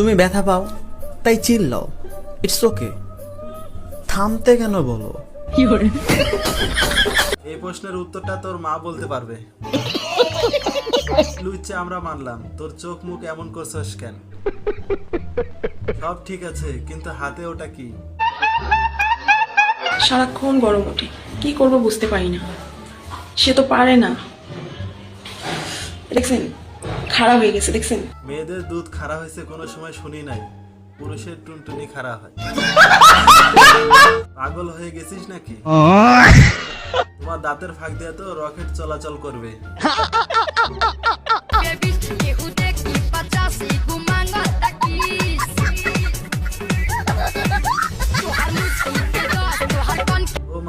তুমি ব্যথা পাও তাই চিল্লাও। ইটস ওকে থামতে কেন বলো? এই প্রশ্নের উত্তরটা তোর মা বলতে পারবে। লুইচ্ছে আমরা মানলাম তোর চোখ মুখ এমন করছস কেন? সব ঠিক আছে কিন্তু হাতে ওটা কি? সারাক্ষণ গরম ওঠে কি করব বুঝতে পারি না। সে তো পারে না। দেখছেন খারাপ হয়ে গেছে দেখছেন? মেয়েদের দুধ খাড়া হয়েছে কোনো সময় শুনি নাই। পুরুষের টুনটুনি খাড়া হয়। পাগল হয়ে গেছিস নাকি? তোমার দাঁতের ফাঁক দিয়ে তো রকেট চলাচল করবে।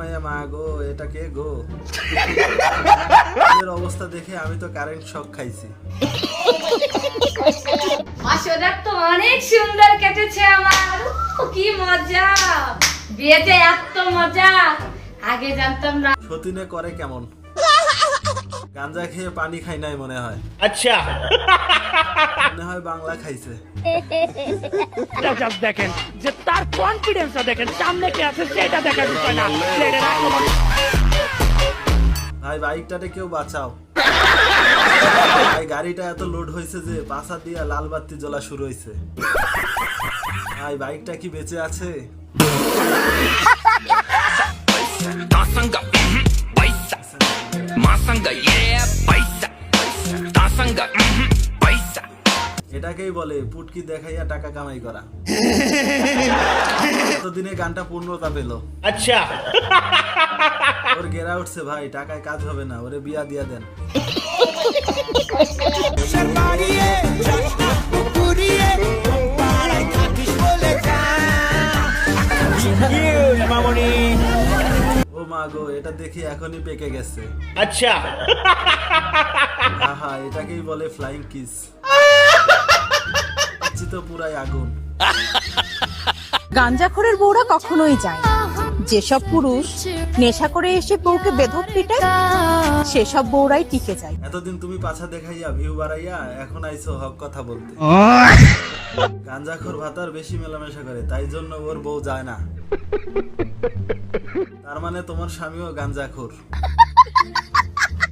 মায়া মা গো এটা কে গো? এর অবস্থা দেখে আমি তো কারেন্ট শক খাইছি। আসলে তো অনেক সুন্দর কেটেছে আমার। কি মজা। বিয়েতে এত মজা। আগে জানতাম না। সতীনে করে কেমন? গাঞ্জা খেয়ে পানি খাই নাই মনে হয়। আচ্ছা। মনে হয় বাংলা খাইছে। দেখেন যে তার কনফিডেন্স দেখেন সামনে কে আছে সেটা দেখার উপায় না। ভাই বাইকটাতে কেউ বাঁচাও। ভাই গাড়িটা এত লোড হয়েছে যে পাশা দিয়ে লাল বাতি জ্বলা শুরু হয়েছে ভাই বাইকটা কি বেঁচে আছে? এটাকেই বলে পুটকি দেখাইয়া টাকা কামাই করা। এতদিনে গানটা পূর্ণতা পেল। আচ্ছা। ওর গেরা উঠছে ভাই টাকায় কাজ হবে না ওরে বিয়া দিয়া দেন। ও মা গো এটা দেখি এখনই পেকে গেছে। আচ্ছা। আহা এটাকেই বলে ফ্লাইং কিস তো পুরাই আগুন। গাঞ্জাখোরের বউরা কখনোই যায় যেসব পুরুষ নেশা করে এসে বউকে বেধক পিটায় সেসব বউরাই টিকে যায়। এতদিন তুমি পাছা দেখাইয়া ভিউ বাড়াইয়া এখন আইছো হক কথা বলতে। গাঞ্জাখোর ভাতার বেশি মেলামেশা করে তাই জন্য ওর বউ যায় না। তার মানে তোমার স্বামীও গাঞ্জাখোর।